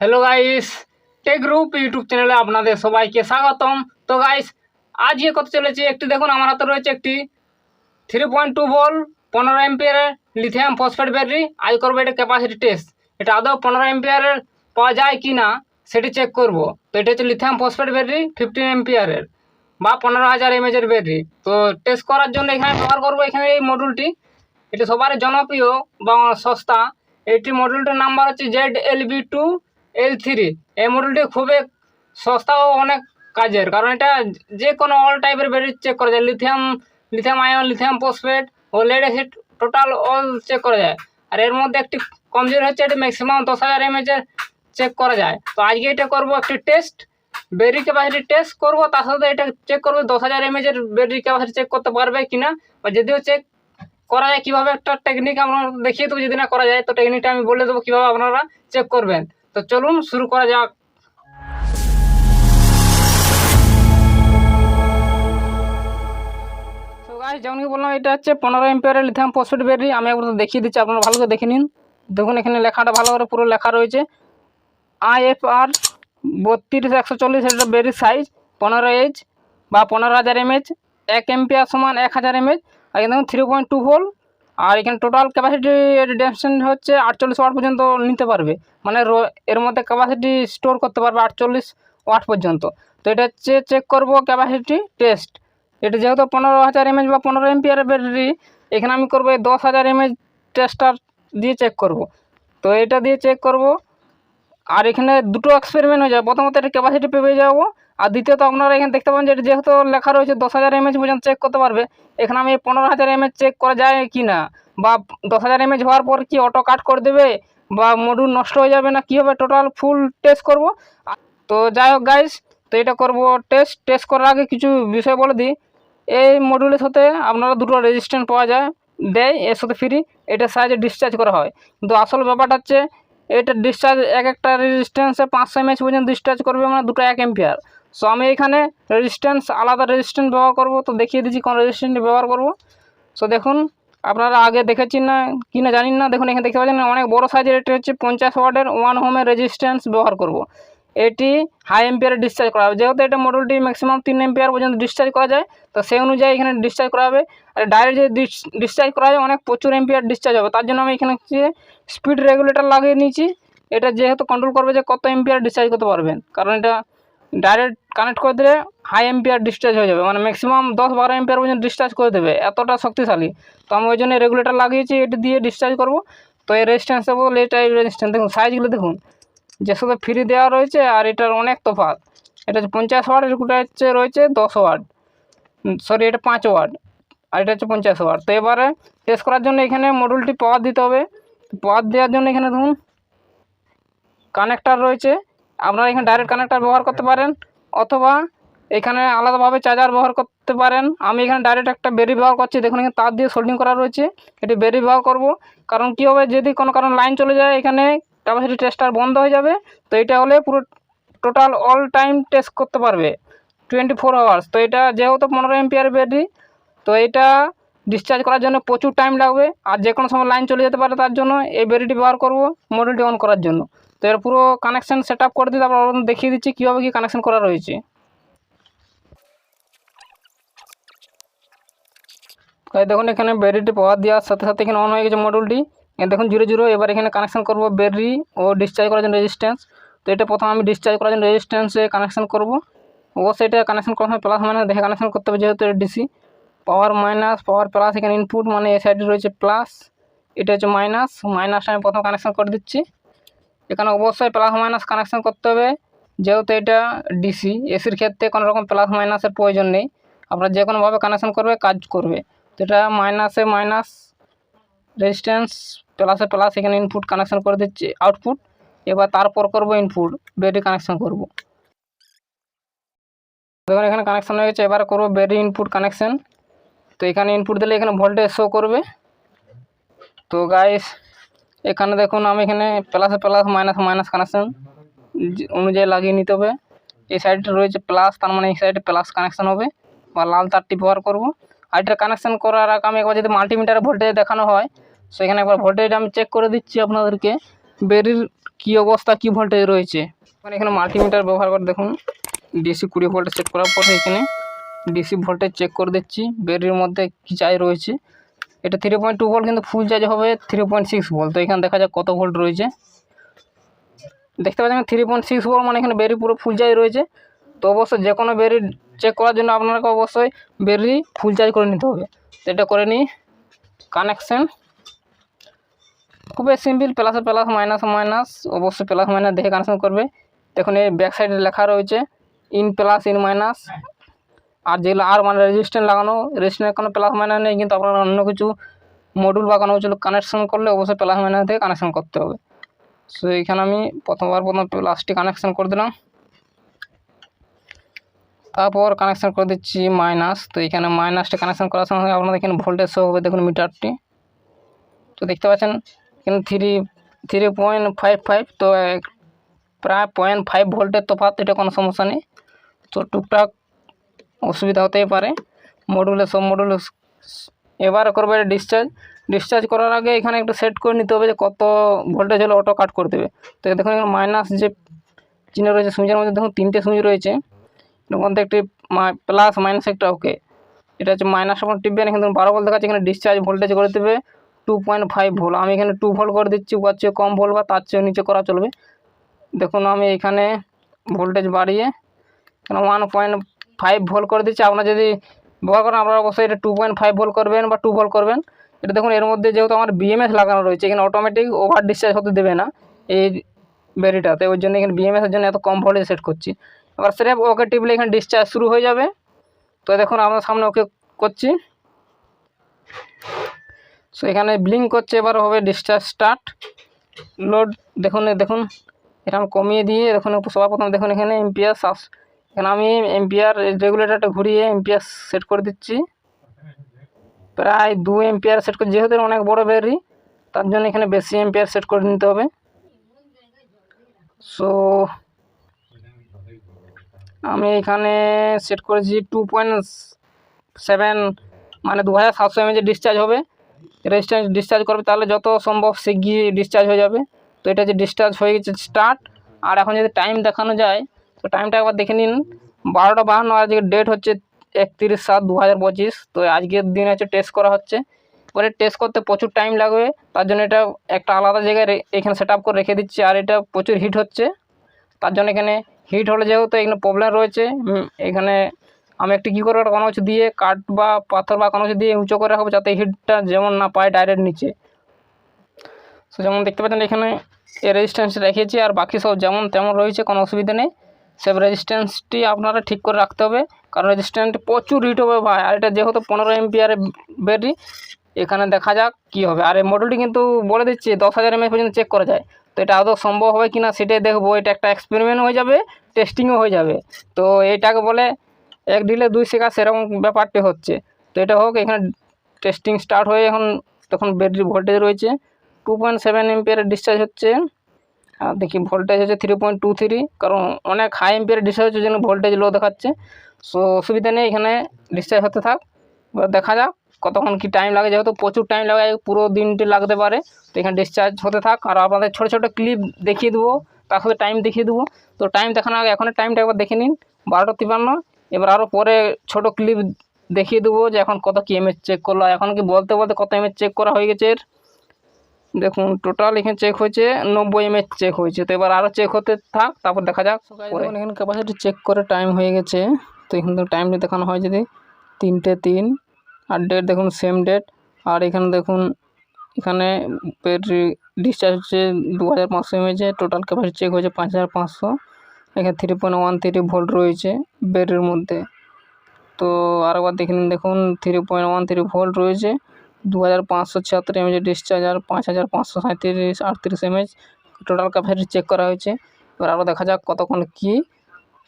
Hello guys tech group YouTube চ্যানেলে আপনাদের সবাইকে স্বাগতম। তো গাইস আজকে কত চলেছে, একটি দেখুন, আমার হাতে রয়েছে একটি থ্রি পয়েন্ট টু ভোল পনেরো এমপিয়ারের লিথিয়াম ফসফেট ব্যাটারি আজ করব এটা ক্যাপাসিটি টেস্ট এটা আদৌ পনেরো এমপিয়ারের পাওয়া যায় কি না, সেটি চেক করব। তো, এটা হচ্ছে লিথিয়াম ফসফেট ব্যাটারি ফিফটিন এমপিয়ারের বা পনেরো হাজার এমএচের ব্যাটারি তো টেস্ট করার জন্য এখানে ব্যবহার করব এখানে এই মডুলটি এটি সবারই জনপ্রিয় বা সস্তা। এটি মডেলটির নাম্বার হচ্ছে Z L B two L three এই মডেলটি খুবই সস্তা ও অনেক কাজের। কারণ এটা যে কোনো অল টাইপের ব্যাটারি চেক করা যায়। Lithium lithium ion lithium phosphate ও lead acid total all check করা যায়। আর এর মধ্যে একটি কমজোরি হচ্ছে এটি ম্যাক্সিমাম দশ হাজার এমএচের চেক করা যায়। তো আজকে এটা করব একটি টেস্ট ব্যাটারি ক্যাপাসিটি টেস্ট করব, তার সাথে এটা চেক করব দশ হাজার এমএচের ব্যাটারি ক্যাপাসিটি চেক করতে পারবে কিনা। বা যদিও চেক করা যায়, কীভাবে একটা টেকনিক আমরা দেখিয়ে দেবো, যদি না করা যায়, তো টেকনিকটা আমি বলে দেবো কীভাবে আপনারা চেক করবেন। তো চলুন শুরু করা যাক। যেমন কি বললাম, এটা হচ্ছে পনেরো এম্পিয়ারের লিথিয়াম ফসফেট ব্যাটারি আমি একবার দেখিয়ে দিচ্ছি, আপনারা ভালো করে দেখে নিন। দেখুন, এখানে লেখাটা ভালো করে পুরো লেখা রয়েছে। আই এফ আর বত্রিশ, একশো চল্লিশ এটা ব্যাটারির সাইজ পনেরো এইচ বা পনেরো হাজার এমএচ এক এমপিয়ার সমান এক হাজার এমএচ আর দেখুন থ্রি পয়েন্ট টু ভোল্ট আর এখানে টোটাল ক্যাপাসিটি ডেমশন হচ্ছে আটচল্লিশ ওয়াট পর্যন্ত নিতে পারবে। মানে এর মধ্যে ক্যাপাসিটি স্টোর করতে পারবে আটচল্লিশ ওয়াট পর্যন্ত। তো এটা হচ্ছে চেক করব ক্যাপাসিটি টেস্ট এটা যেহেতু পনেরো হাজার এমএচ বা পনেরো এমপিয়ারের ব্যাটারি এখানে আমি করব এই দশ হাজার এমএচ টেস্টার দিয়ে চেক করব। তো এটা দিয়ে চেক করব। আর এখানে দুটো এক্সপেরিমেন্ট হয়ে যায়। প্রথমত এটা ক্যাপাসিটি পেয়ে যাব। আর দ্বিতীয়ত আপনারা এখানে দেখতে পাবেন যে যেহেতু লেখা রয়েছে দশ হাজার এমএচ পর্যন্ত চেক করতে পারবে। এখানে আমি পনেরো হাজার এমএচ চেক করা যায় কি না? বা দশ হাজার এমএচ হওয়ার পর কি অটো কাট করে দেবে? বা মডুল নষ্ট হয়ে যাবে না? কী হবে টোটাল ফুল টেস্ট করব? তো যাই হোক গাইস তো এটা করব টেস্ট টেস্ট করার আগে কিছু বিষয় বলে দিই। এই মডুলের সাথে আপনারা দুটো রেজিস্ট্যান্ট পাওয়া যায়। দেয়, এর সাথে ফ্রি এটার সাহায্যে ডিসচার্জ করা হয়। কিন্তু আসল ব্যাপারটা হচ্ছে এটা ডিসচার্জ এক একটা রেজিস্ট্যান্সে পাঁচশো এমএচ পর্যন্ত ডিসচার্জ করবে মানে দুটো এক এম্পিয়ার সো আমি এখানে রেজিস্ট্যান্স আলাদা রেজিস্ট্যান্স ব্যবহার করব। তো দেখিয়ে দিচ্ছি কোন রেজিস্ট্যান্সটি ব্যবহার করব। সো দেখুন, আপনারা আগে দেখেছেন না, কি না জানিন না? দেখুন, এখানে দেখতে পাচ্ছেন, অনেক বড় সাইজের এটা হচ্ছে পঞ্চাশ ওয়ার্ডের ওয়ান হোমের রেজিস্ট্যান্স ব্যবহার করব। এটি হাই এম্পিয়ারে ডিসচার্জ করা হবে। যেহেতু এটা মডেলটি ম্যাক্সিমাম তিন এম্পিয়ার পর্যন্ত ডিসচার্জ করা যায়, তো সেই অনুযায়ী এখানে ডিসচার্জ করা হবে। আর ডাইরেক্ট যদি ডিসচার্জ করা যায় অনেক প্রচুর এম্পিয়ার ডিসচার্জ হবে। তার জন্য আমি এখানে হচ্ছে স্পিড রেগুলেটর লাগিয়ে নিয়েছি। এটা যেহেতু কন্ট্রোল করবে যে কত এম্পিয়ার ডিসচার্জ করতে পারবেন। কারণ এটা ডাইরেক্ট কানেক্ট করে দিলে হাই এম্পিয়ার ডিসচার্জ হয়ে যাবে। মানে ম্যাক্সিমাম দশ বারো এম্পিয়ার পর্যন্ত ডিসচার্জ করে দেবে। এতটা শক্তিশালী। তো আমি ওই জন্য রেগুলেটর লাগিয়েছি। এটি দিয়ে ডিসচার্জ করব। তো এই রেজিস্ট্যান্সে বল এটাই রেজিস্ট্যান্স দেখুন সাইজগুলো দেখুন। যে সাথে ফ্রি দেওয়া রয়েছে আর এটার অনেক তফাৎ। এটা হচ্ছে পঞ্চাশ ওয়াট এরকুটা হচ্ছে রয়েছে দশ ওয়াট সরি এটা পাঁচ ওয়াট আর এটা হচ্ছে পঞ্চাশ ওয়াট তো এবারে টেস্ট করার জন্য এখানে মডুলটি পাওয়ার দিতে হবে। পাওয়ার দেওয়ার জন্য এখানে ধরুন কানেক্টার রয়েছে। আপনারা এখানে ডাইরেক্ট কানেক্টার ব্যবহার করতে পারেন, অথবা এখানে আলাদাভাবে চার্জার ব্যবহার করতে পারেন। আমি এখানে ডাইরেক্ট একটা বেরি ব্যবহার করছি, দেখুন এখানে তার দিয়ে সোল্ডিং করা রয়েছে। এটি বেরি ব্যবহার করব। কারণ কী হবে? যদি কোনো কারণ লাইন চলে যায়, এখানে ক্যাপাসিটি টেস্টার বন্ধ হয়ে যাবে। তো এটা হলে পুরো টোটাল অল টাইম টেস্ট করতে পারবে। টোয়েন্টি ফোর আওয়ার্স তো এটা যেহেতু পনেরো এমপিয়ার ব্যাটারি তো এটা ডিসচার্জ করার জন্য প্রচুর টাইম লাগবে। আর যে কোনো সময় লাইন চলে যেতে পারে তার জন্য এই ব্যাটারিটি ব্যবহার করব মডেলটি অন করার জন্য। তো এর পুরো কানেকশান সেট আপ করে দিই, তারপর দেখিয়ে দিচ্ছি কীভাবে কী কানেকশান করা রয়েছে। এই দেখুন, এখানে ব্যাটারিটি পাওয়ার দেওয়ার সাথে সাথে এখানে অন হয়ে গেছে মডেলটি দেখুন জিরো জিরো, এবার এখানে কানেকশান করব ব্যাটারি ও ডিসচার্জ করার জন্য রেজিস্ট্যান্স তো এটা প্রথম আমি ডিসচার্জ করার জন্য রেজিস্ট্যান্সে কানেকশান করব। অবশ্যই এটা কানেকশান করার সময় প্লাস মাইনাস দেখে কানেকশান করতে হবে যেহেতু এটা DC power minus power plus এখানে ইনপুট মানে এ সাইডে রয়েছে প্লাস এটা হচ্ছে মাইনাস মাইনাস আমি প্রথম কানেকশান করে দিচ্ছি। এখানে অবশ্যই প্লাস মাইনাস কানেকশান করতে হবে, যেহেতু এটা ডিসি এসির ক্ষেত্রে কোনো রকম প্লাস মাইনাসের প্রয়োজন নেই। আপনারা যে কোনোভাবে কানেকশান করবে, কাজ করবে। তো এটা মাইনাসে মাইনাস রেজিস্ট্যান্স প্লাসে প্লাস এখানে ইনপুট কানেকশান করে দিচ্ছি আউটপুট এবার তারপর করব ইনপুট ব্যাটারি কানেকশান করব। দেখুন, এখানে কানেকশান হয়ে গেছে, এবার করব ব্যাটারি ইনপুট কানেকশান তো এখানে ইনপুট দিলে এখানে ভোল্টেজ শো করবে। তো গাইস এখানে দেখুন, আমি এখানে প্লাসে প্লাস মাইনাস মাইনাস কানেকশান অনুযায়ী লাগিয়ে নিতে হবে। এই সাইডটা রয়েছে প্লাস তার মানে এই সাইডে প্লাস কানেকশান হবে। বা লাল তারটি ব্যবহার করব। আর এটা কানেকশান করার আগে আমি একবার যদি মাল্টিমিটারে ভোল্টেজ দেখানো হয় সেখানে একবার ভোল্টেজটা আমি চেক করে দিচ্ছি আপনাদেরকে। বেরির কী অবস্থা, কী ভোল্টেজ রয়েছে। মানে এখানে মাল্টিমিটার ব্যবহার করে দেখুন। ডিসি কুড়ি ভোল্ট সেট করার পরে এখানে ডিসি ভোল্টেজ চেক করে দিচ্ছি। ব্যাটারির মধ্যে কী চার্জ রয়েছে। এটা থ্রি পয়েন্ট টু ভোল্ট কিন্তু ফুল চার্জ হবে থ্রি পয়েন্ট সিক্স ভোল্ট তো এখানে দেখা যাক কত ভোল্ট রয়েছে। দেখতে পাচ্ছেন থ্রি পয়েন্ট সিক্স ভোল্ট মানে এখানে ব্যাটারি পুরো ফুল চার্জ রয়েছে। তো অবশ্যই যে কোনো ব্যাটারি চেক করার জন্য আপনাকে অবশ্যই ব্যাটারি ফুল চার্জ করে নিতে হবে। তো এটা করে নিই। কানেকশন খুবই সিম্পল, প্লাসে প্লাস, মাইনাস মাইনাস, অবশ্যই প্লাস মাইনাস দেখে কানেকশন করবে। দেখুন, এই ব্যাক সাইডে লেখা রয়েছে ইন প্লাস ইন মাইনাস আর যেগুলো আর মানে রেজিস্ট্যান্ট লাগানো রেজিস্ট্যান্টের কোনো প্লাস মাইনাস নেই, কিন্তু আপনারা অন্য কিছু মডুল বা কোনো কিছু কানেকশন করলে অবশ্যই প্লাস মাইনাস থেকে কানেকশন করতে হবে। সো এখানে আমি প্রথমবার প্রথম প্লাসটি কানেকশন করে দিলাম। তারপর কানেকশন করে দিচ্ছি মাইনাস তো এখানে মাইনাসটা কানেকশন করার সঙ্গে আপনাদের এখানে ভোল্টেজ শো হবে, দেখুন মিটারটি। তো দেখতে পাচ্ছেন এখানে three three point five five তো প্রায় পয়েন্ট ফাইভ ভোল্টের তফাৎ এটা কোনো সমস্যা নেই তো টুকটাক অসুবিধা হতেই পারে মডুলে সব মডুলে এবার করবে ডিসচার্জ ডিসচার্জ করার আগে এখানে একটু সেট করে নিতে হবে যে কত ভোল্টেজ হলে অটো কাট করে দেবে তো দেখুন এখানে মাইনাস যে চিহ্ন রয়েছে সুইচের মধ্যে দেখুন তিনটে সুইচ রয়েছে এর মধ্যে একটি প্লাস মাইনাস একটা ওকে এটা হচ্ছে মাইনাস আপনার টিপবেন এখানে বারো ভোল্ট দেখাচ্ছে এখানে ডিসচার্জ ভোল্টেজ করে দেবে টু পয়েন্ট ফাইভ ভোল্ট আমি এখানে টু ভোল্ট করে দিচ্ছি তার চেয়ে কম ভোল্ট বা তার চেয়ে নিচে করা চলবে। দেখুন, আমি এখানে ভোল্টেজ বাড়িয়ে এখানে ওয়ান পয়েন্ট ফাইভ ভোল্ট করে দিচ্ছি। আপনারা যদি ব্যবহার করেন আপনারা অবশ্যই এটা টু পয়েন্ট ফাইভ ভোল্ট করবেন বা টু ভোল্ট করবেন। এটা দেখুন, এর মধ্যে যেহেতু আমার বিএমএস লাগানো রয়েছে, এখানে অটোমেটিক ওভার ডিসচার্জ হতে দেবে না এই ব্যাটারিটাতে ওই জন্য এখানে এর জন্য এত কম ভোল্টেজ সেট করছি। এবার স্রেফ ওকে টিপলে এখানে ডিসচার্জ শুরু হয়ে যাবে। তো দেখুন, আমার সামনে ওকে করছি। সো এখানে ব্লিঙ্ক করছে, এবার হবে ডিসচার্জ স্টার্ট লোড দেখুন দেখুন আমি কমিয়ে দিয়ে, দেখুন সবার প্রথম দেখুন, এখানে এমপিআর সাস এখানে আমি এমপিআর রেগুলেটরটা ঘুরিয়ে এমপিআর সেট করে দিচ্ছি। প্রায় দু এমপিআর সেট করে, যেহেতু অনেক বড় ব্যাটারি তার জন্য এখানে বেশি এমপিআর সেট করে নিতে হবে। সো আমি এখানে সেট করেছি টু পয়েন্ট সেভেন মানে দু হাজার সাতশো এমএজে ডিসচার্জ হবে। রেজিস্ট্যান্স ডিসচার্জ করবে, তাহলে যত সম্ভব শিগগির ডিসচার্জ হয়ে যাবে। তো এটা যে ডিসচার্জ হয়ে গেছে স্টার্ট আর এখন যদি টাইম দেখানো যায়, তো টাইমটা একবার দেখে নিন। বারোটা বাহান্ন আর আজকে ডেট হচ্ছে একত্রিশ সাত দু হাজার পঁচিশ। তো আজকের দিন হচ্ছে টেস্ট করা হচ্ছে। পরে টেস্ট করতে প্রচুর টাইম লাগবে। তার জন্য এটা একটা আলাদা জায়গায় এখানে সেট করে রেখে দিচ্ছি। আর এটা প্রচুর হিট হচ্ছে। তার জন্য এখানে হিট হলে যেহেতু এখানে প্রবলেম রয়েছে। এখানে আমি একটু কী করব কোনো কিছু দিয়ে কাঠ বা পাথর বা কোনো কিছু দিয়ে উঁচু করে রাখব যাতে হিটটা যেমন না পায় ডাইরেক্ট নিচে। সো যেমন দেখতে পাচ্ছেন এখানে এর রেজিস্ট্যান্স রেখেছি আর বাকি সব যেমন তেমন রয়েছে, কোনো অসুবিধা নেই। সব রেজিস্ট্যান্সটি আপনারা ঠিক করে রাখতে হবে, কারণ রেজিস্ট্যান্ট প্রচুর হিট হবে ভাই। আর এটা যেহেতু পনেরো এমপিআর ব্যাটারি এখানে দেখা যাক কী হবে। আর এই মডেলটি কিন্তু বলে দিচ্ছি, দশ হাজার এমএ পর্যন্ত চেক করা যায়। তো এটা আদৌ সম্ভব হবে কি না সেটাই দেখব। এটা একটা এক্সপেরিমেন্ট হয়ে যাবে টেস্টিংও হয়ে যাবে। তো এটাকে বলে এক ডিলে দুই শেখা সেরকম ব্যাপারটি হচ্ছে। তো এটা হোক, এখানে টেস্টিং স্টার্ট হয়ে এখন তখন ব্যাটারি ভোল্টেজ রয়েছে। টু পয়েন্ট সেভেন এমপিয়ারের ডিসচার্জ হচ্ছে। আর দেখি ভোল্টেজ হচ্ছে থ্রি পয়েন্ট টু থ্রি কারণ অনেক হাই এমপিয়ারের ডিসচার্জ হচ্ছে জন্য ভোল্টেজ লো দেখাচ্ছে। সো অসুবিধা নেই, এখানে ডিসচার্জ হতে থাক। দেখা যাক কতক্ষণ কি টাইম লাগে। যেহেতু প্রচুর টাইম লাগে, পুরো দিনটি লাগতে পারে। তো এখানে ডিসচার্জ হতে থাক। আর আপনাদের ছোটো ছোটো ক্লিপ দেখিয়ে দেবো। তার সাথে টাইম দেখিয়ে দেবো। তো টাইম দেখানোর আগে এখন টাইমটা একবার দেখে নিন। বারোটা তিপান্ন। এবার আরও পরে ছোটো ক্লিপ দেখিয়ে দেবো যে এখন কত কি এমএচ চেক করল। এখন কি বলতে বলতে কত এমএচ চেক করা হয়ে গেছে এর? দেখুন টোটাল এখানে চেক হয়েছে নব্বই এমএচ চেক হয়েছে। তো এবার আরও চেক হতে থাক তারপর দেখা যাক পরে। এখানে ক্যাপাসিটি চেক করে টাইম হয়ে গেছে। তো এখানে তো টাইমটা দেখানো হয় যদি তিনটে তিন আর ডেট দেখুন সেম ডেট আর এখানে দেখুন এখানে ব্যাটারি ডিসচার্জ হচ্ছে দু হাজার পাঁচশো এমএচে টোটাল ক্যাপাসিটি চেক হয়েছে পাঁচ হাজার পাঁচশো। এখানে three point one three volt রয়েছে ব্যাটারির মধ্যে। তো আরেকবার দেখে নিন, দেখুন three point one three volt রয়েছে। দু হাজার পাঁচশো ছিয়াত্তর এমএচের ডিসচার্জ আর পাঁচ হাজার পাঁচশো সাঁত্রিশ আটত্রিশ এমএচ টোটাল ক্যাপাসিটি চেক করা হয়েছে। এবার আরও দেখা যাক কতক্ষণ কী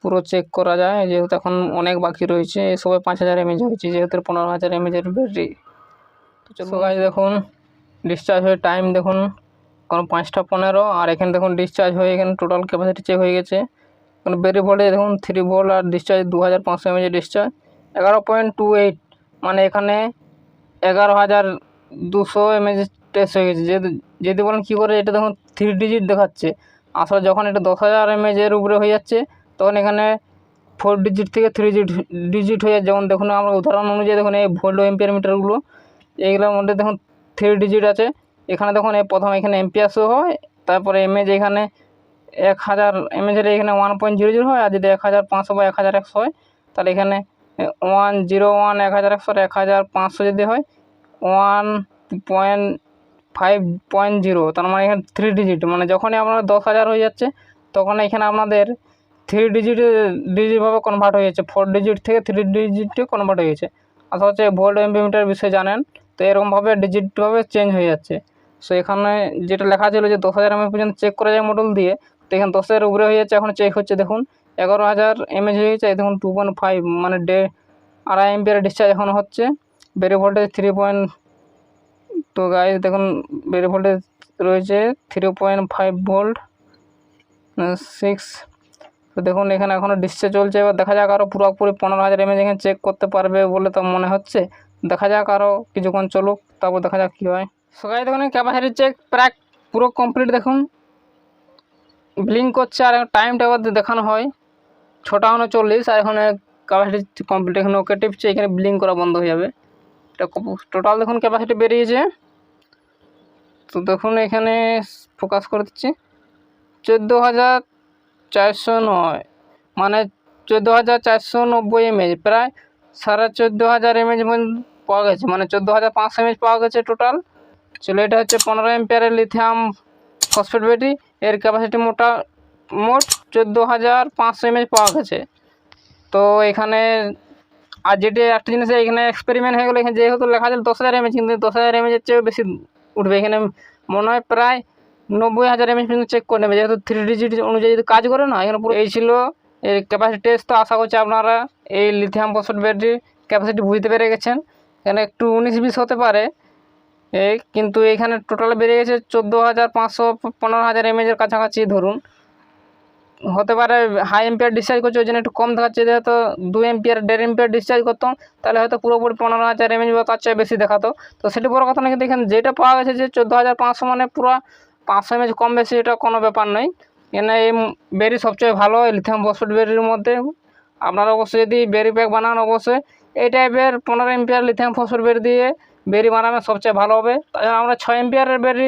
পুরো চেক করা যায়, যেহেতু এখন অনেক বাকি রয়েছে সবাই পাঁচ হাজার এমএচ হয়েছে, যেহেতু পনেরো হাজার এমএচের ব্যাটারি তো চলো গাছ দেখুন ডিসচার্জ হয়ে টাইম দেখুন কোনো পাঁচটা পনেরো, আর এখানে দেখুন ডিসচার্জ হয়ে এখানে টোটাল ক্যাপাসিটি চেক হয়ে গেছে। এখানে ব্যাটারি ভোল্টেজ দেখুন থ্রি ভোল্ট আর ডিসচার্জ দু হাজার পাঁচশো এমএচের ডিসচার্জ এগারো পয়েন্ট টু এইট মানে এখানে এগারো হাজার দুশো এমএচ টেস্ট হয়ে গেছে। যদি যদি বলেন কী করে, এটা দেখুন থ্রি ডিজিট দেখাচ্ছে। আসলে যখন এটা দশ হাজার এমএজের উপরে হয়ে যাচ্ছে, তখন এখানে ফোর ডিজিট থেকে থ্রি ডিজিট ডিজিট হয়ে যাচ্ছে। যেমন দেখুন, আমরা উদাহরণ অনুযায়ী দেখুন, এই ভোল্ট এম্পিয়ার মিটারগুলো এইগুলোর মধ্যে দেখুন থ্রি ডিজিট আছে। এখানে দেখুন, এই প্রথম এখানে এম্পিয়ার শো হয়, তারপরে এমএজ এখানে এক হাজার এমএজের এখানে ওয়ান পয়েন্ট জিরো জিরো হয়, আর যদি এক হাজার পাঁচশো বা এক হাজার একশো হয়, তাহলে এখানে ওয়ান জিরো ওয়ান এক হাজার একশো এক হাজার পাঁচশো যদি হয় one point five point zero তার মানে এখানে থ্রি ডিজিট মানে যখনই আপনার দশ হাজার হয়ে যাচ্ছে তখন এখানে আপনাদের থ্রি ডিজিট ডিজিটভাবে কনভার্ট হয়ে যাচ্ছে ফোর ডিজিট থেকে থ্রি ডিজিটে কনভার্ট হয়ে গেছে আসলে হচ্ছে ভোল্ট এমপিমিটার বিষয়ে জানেন, তো এরকমভাবে ডিজিটভাবে চেঞ্জ হয়ে যাচ্ছে। সো এখানে যেটা লেখা ছিল যে দশ হাজার এমএ পর্যন্ত চেক করা যায় মডেল দিয়ে এখানে দশ হাজার উপরে হয়ে যাচ্ছে, এখন চেক হচ্ছে, দেখুন। এগারো হাজার এমএচ হয়ে গেছে দেখুন টু পয়েন্ট ফাইভ মানে ডে আড়াই এমপিয়ার ডিসচার্জ এখন হচ্ছে। বেরি ভোল্টেজ থ্রি পয়েন্ট তো গাইজ দেখুন বেরি ভোল্টেজ রয়েছে three point five volt six তো দেখুন, এখানে এখনও ডিসচার্জ চলছে, এবার দেখা যাক আরও পুরোপুরি পনেরো হাজার এমএচ এখানে চেক করতে পারবে বলে তো মনে হচ্ছে। দেখা যাক আরও কিছুক্ষণ চলুক, তারপর দেখা যাক কী হয়। সবাই দেখুন ক্যাপাসিটি চেক প্রায় পুরো কমপ্লিট দেখুন। ব্লিঙ্ক করছে আর টাইমটা এবার দেখানো হয়। ছটা উনচল্লিশ আর এখানে ক্যাপাসিটি কমপ্লিট এখানে ওকে টিপছে, এখানে ব্লিঙ্ক করা বন্ধ হয়ে যাবে। এটা টোটাল দেখুন ক্যাপাসিটি বেরিয়েছে। তো দেখুন এখানে ফোকাস করে দিচ্ছি। চোদ্দ হাজার চারশো নয় মানে চোদ্দ হাজার চারশো নব্বই এমএজ প্রায় সাড়ে চোদ্দ হাজার এমএজ পাওয়া গেছে মানে চোদ্দ হাজার পাঁচশো এমএজ পাওয়া গেছে টোটাল চলো, এটা হচ্ছে পনেরো এম্পিয়ারের লিথিয়াম ফসফেট ব্যাটারি এর ক্যাপাসিটি মোটা, মোট চোদ্দ হাজার পাঁচশো এমএজ পাওয়া গেছে। তো এখানে আর যেটি একটা জিনিস এখানে এক্সপেরিমেন্ট হয়ে গেলো, এখানে যেহেতু লেখা ছিল দশ হাজার এমএজ কিন্তু দশ হাজার এমএজের চেয়েও বেশি উঠবে। এখানে মনে হয় প্রায় নব্বই হাজার এমএজ পর্যন্ত চেক করে নেবে। যেহেতু থ্রি ডিজিট অনুযায়ী যদি কাজ করে না, এখানে পুরো এই ছিল এর ক্যাপাসিটি টেস্ট তো আশা করছি আপনারা এই লিথিয়াম ফসফেট ব্যাটারির ক্যাপাসিটি বুঝতে পেরে গেছেন। এখানে একটু উনিশ বিশ হতে পারে। এই কিন্তু এখানে টোটাল বেড়ে গেছে চোদ্দ হাজার পাঁচশো পনেরো হাজার এমএজের কাছাকাছি ধরুন। হতে পারে হাই এম্পিয়ার ডিসচার্জ করছে, ওই জন্য একটু কম দেখাচ্ছে, যেহেতু দু এম্পিয়ার দেড় এম্পিয়ার ডিসচার্জ করতাম, তাহলে হয়তো পুরোপুরি পনেরো হাজার এমএজ বা তার চেয়ে বেশি দেখাতো। তো সেটি বড় কথা না, কিন্তু এখানে যেটা পাওয়া গেছে যে চোদ্দ হাজার পাঁচশো মানে পুরো পাঁচশো এমএজ কম বেশি, এটা কোনো ব্যাপার নয়। এখানে এই বেরি সবচেয়ে ভালো লিথিয়াম ফসফেট বেরির মধ্যে। আপনারা অবশ্যই যদি বেরি প্যাক বানান, অবশ্যই এই টাইপের পনেরো এম্পিয়ার লিথিয়াম ফসফেট বেরি দিয়ে বেরি বানাবে সবচেয়ে ভালো হবে। তাছাড়া আমরা ছয় এম্পিয়ারের বেরি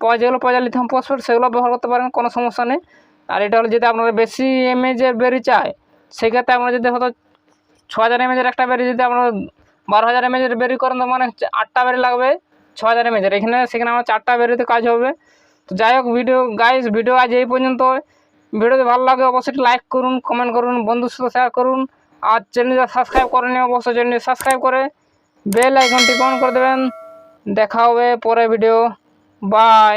পাওয়া যেগুলো পাওয়া যায় লিথিয়াম সেগুলো ব্যবহার করতে পারেন, কোনো সমস্যা নেই। আর এটা হলো যদি আপনারা বেশি এমএজের বেরি চায়, সেক্ষেত্রে আপনারা যদি হয়তো ছ হাজার এমএজের একটা বেরি যদি আপনারা বারো হাজার এমএজের বেরি করেন তো মানে আটটা বেরি লাগবে ছ হাজার এমএজের এখানে, সেখানে আমার চারটা বেরিতে কাজ হবে। তো যাই হোক ভিডিও গাইস ভিডিও আজ এই পর্যন্ত। ভিডিওতে ভালো লাগে অবশ্যই লাইক করুন কমেন্ট করুন, বন্ধুর সাথে শেয়ার করুন। আর চ্যানেলটা সাবস্ক্রাইব করেনি অবশ্যই চ্যানেলটি সাবস্ক্রাইব করে বেল আইকনটি অন করে দেবেন। দেখা হবে পরে ভিডিও বাই